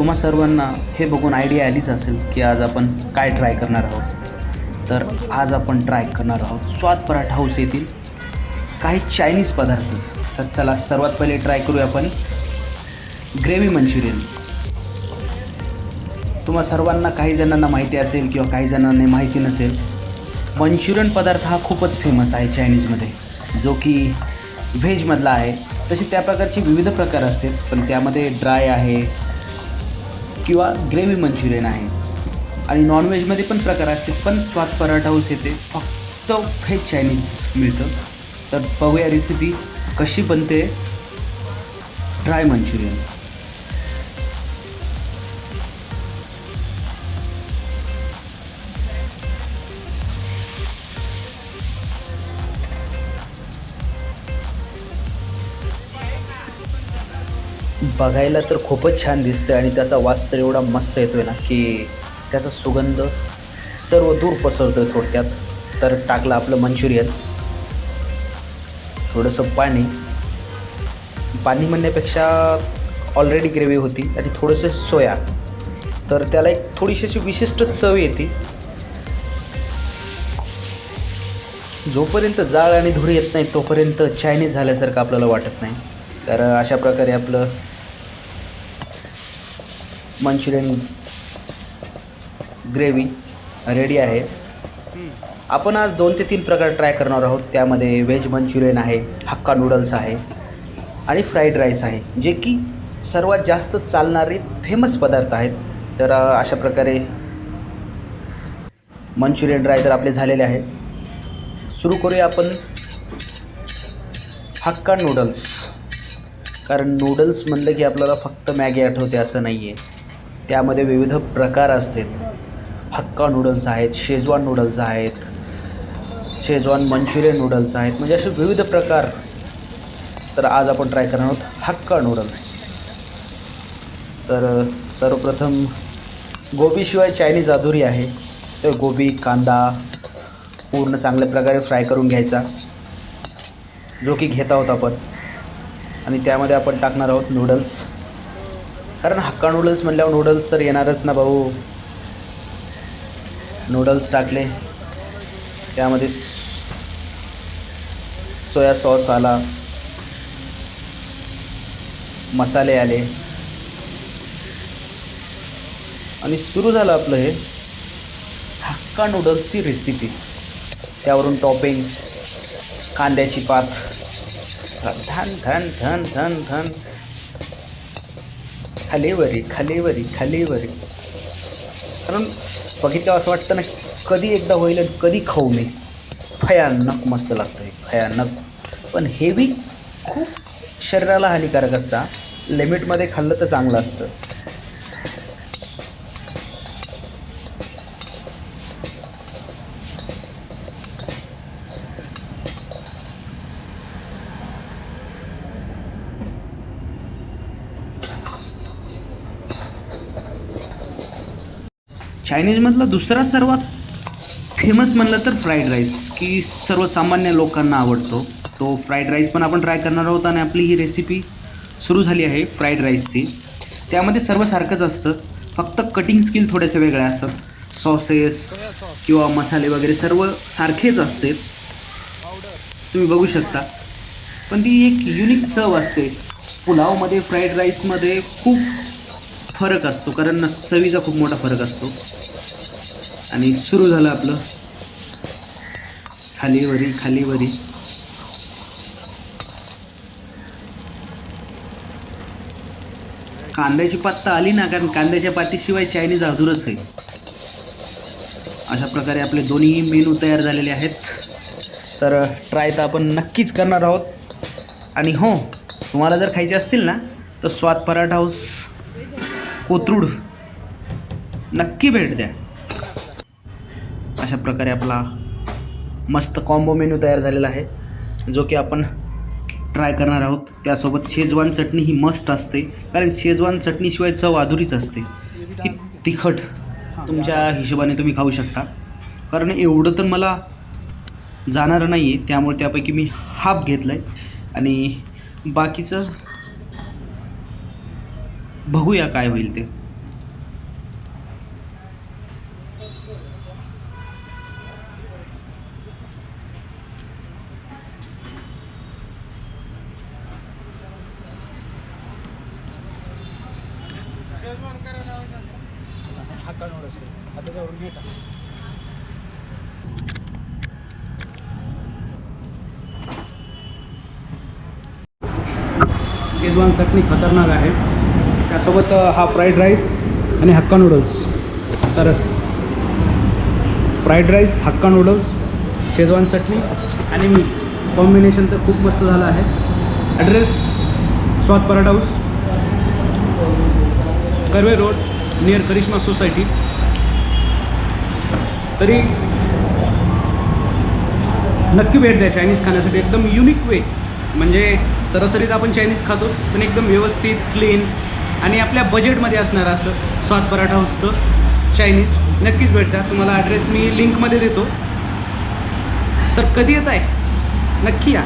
तुम्हा सर्वांना हे बघून आयडिया आलीच असेल की आज आपण काय ट्राय करणार आहोत. तर आज आपण ट्राय करणार आहोत स्वाद पराठा हाऊस येथील काही चायनीज पदार्थ. तर चला सर्वात पहिले ट्राय करूया आपण. Gravy Manchurian. तुम्हा सर्वांना काही जणांना माहिती असेल किंवा काही जणांना माहिती नसेल मंचुरियन पदार्थ हा खूपच फेमस आहे चायनीजमध्ये जो की व्हेजमधला आहे. तसे त्या प्रकारचे विविध प्रकार असतील पण त्यामध्ये ड्राय आहे किंवा ग्रेव्ही मंचुरियन आहे. आणि नॉनव्हेजमध्ये पण प्रकार असते पण स्वाद पराठा हाऊस येते. फक्त व्हेज चायनीज मिळतं. तर बघूया रेसिपी कशी बनते. Dry Manchurian. बघायला तर खूपच छान दिसतं आणि त्याचा वास तर एवढा मस्त येतो आहे ना की त्याचा सुगंध सर्व दूर पसरतो आहे थोडक्यात. तर टाकलं आपलं मंचुरियन. थोडंसं पाणी. पाणी म्हणण्यापेक्षा ऑलरेडी ग्रेव्ही होती आणि थोडंसं सोया. तर त्याला एक थोडीशी अशी विशिष्ट चव येते. जोपर्यंत जाळ आणि धुळी येत नाही तोपर्यंत चायनीज झाल्यासारखं आपल्याला वाटत नाही. तर अशा प्रकारे आपलं मंचुरियन ग्रेव्ही रेडी आहे. आपण आज दोन ते तीन प्रकार ट्राय करणार आहोत. त्यामध्ये व्हेज मंचुरियन आहे हक्का नूडल्स आहे आणि फ्राईड राईस आहे जे की सर्वात जास्त चालणारे फेमस पदार्थ आहेत. तर अशा प्रकारे मंचुरियन ड्राय तर आपले झालेले आहे. सुरू करूया आपण हक्का नूडल्स. कारण नूडल्स म्हणलं की आपल्याला फक्त मॅगी आठवते असं नाही आहे त्यामध्ये विविध प्रकार असतात. हक्का नूडल्स आहेत शेजवान नूडल्स आहेत शेजवान मंचुरियन नूडल्स आहेत म्हणजे असे विविध प्रकार. तर आज आपण ट्राय करणार आहोत हक्का नूडल्स तर सर्वप्रथम गोबीशिवाय चायनीज अधुरी आहे. तर गोबी कांदा पूर्ण चांगल्या प्रकारे फ्राय करून घ्यायचा. जो की घेत आहोत आपण. आणि त्यामध्ये आपण टाकणार आहोत नूडल्स कारण हक्का नूडल्स म्हणल्यावर नूडल्स तर येणारच ना भाऊ. नूडल्स टाकले. त्यामध्ये सोया सॉस आला. मसाले आले. आणि सुरू झालं आपलं हे हक्का नूडल्सची रेसिपी त्यावरून टॉपिंग कांद्याची पात. धन धन धन धन धन. खालीवरी खालीवरी खालीवरी. कारण बघितलं असं वाटतं ना कधी एकदा होईल कधी खाऊ मी. भयानक मस्त लागतं आहे भयानक. पण हेवी खूप शरीराला हानिकारक असता लिमिटमध्ये खाल्लं तर चांगलं असतं. चायनीजमधला दुसरा सर्वात फेमस म्हणलं तर फ्राईड राईस की सर्वसामान्य लोकांना आवडतो. तो फ्राईड राईस पण आपण ट्राय करणार आहोत आणि आपली ही रेसिपी सुरू झाली आहे फ्राईड राईसची त्यामध्ये सर्व सारखंच असतं. फक्त कटिंग स्किल थोडेसे वेगळे असतात. सॉसेस किंवा मसाले वगैरे सर्व सारखेच असते. तुम्ही बघू शकता. पण ती एक युनिक चव असते. पुलावमध्ये फ्राईड राईसमध्ये खूप फरक असतो. कारण चवीचा खूप मोठा फरक असतो. आणि सुरू झालं आपलं. खालीवरी खालीवरी. कांद्याची पत्ता आली ना कारण कांद्याच्या पातीशिवाय चायनीज अधुरच आहे. अशा प्रकारे आपले दोन्ही मेनू तयार झालेले आहेत. तर ट्राय तर आपण नक्कीच करणार आहोत. आणि हो तुम्हाला जर खायचे असतील ना तर स्वाद पराठा हाऊस कोथरूड. नक्की भेट द्या. अशा प्रकारे आपला मस्त कॉम्बो मेनू तयार झालेला आहे जो की आपण ट्राय करणार आहोत. त्यासोबत शेजवान चटणी ही मस्ट असते कारण शेजवान चटणीशिवाय चव अधुरीच असते. की तिखट तुमच्या हिशोबाने तुम्ही खाऊ शकता. कारण एवढं तर मला जाणार नाही आहे त्यामुळे त्यापैकी मी हाफ घेतलं आहे आणि बाकीचं बघूया काय होईल ते. हक्का नूडल्स आता शेजवान चटणी खतरनाक आहे. त्यासोबत हा फ्राईड राईस आणि हक्का नूडल्स तर fried rice hakka noodles schezwan चटणी आणि मी. कॉम्बिनेशन तर खूप मस्त झालं आहे. Address Swad paratha house Karve road near Karishma society. तरी नक्की भेट द्या चायनीज खाण्यासाठी. एकदम युनिक वे म्हणजे सरासरीत आपण चायनीज खातोच पण एकदम व्यवस्थित क्लीन आणि आपल्या बजेटमध्ये असणारं असं स्वाद पराठा हाऊसचं चायनीज नक्कीच भेटता तुम्हाला ॲड्रेस मी लिंकमध्ये देतो. तर कधी येत आहे नक्की या.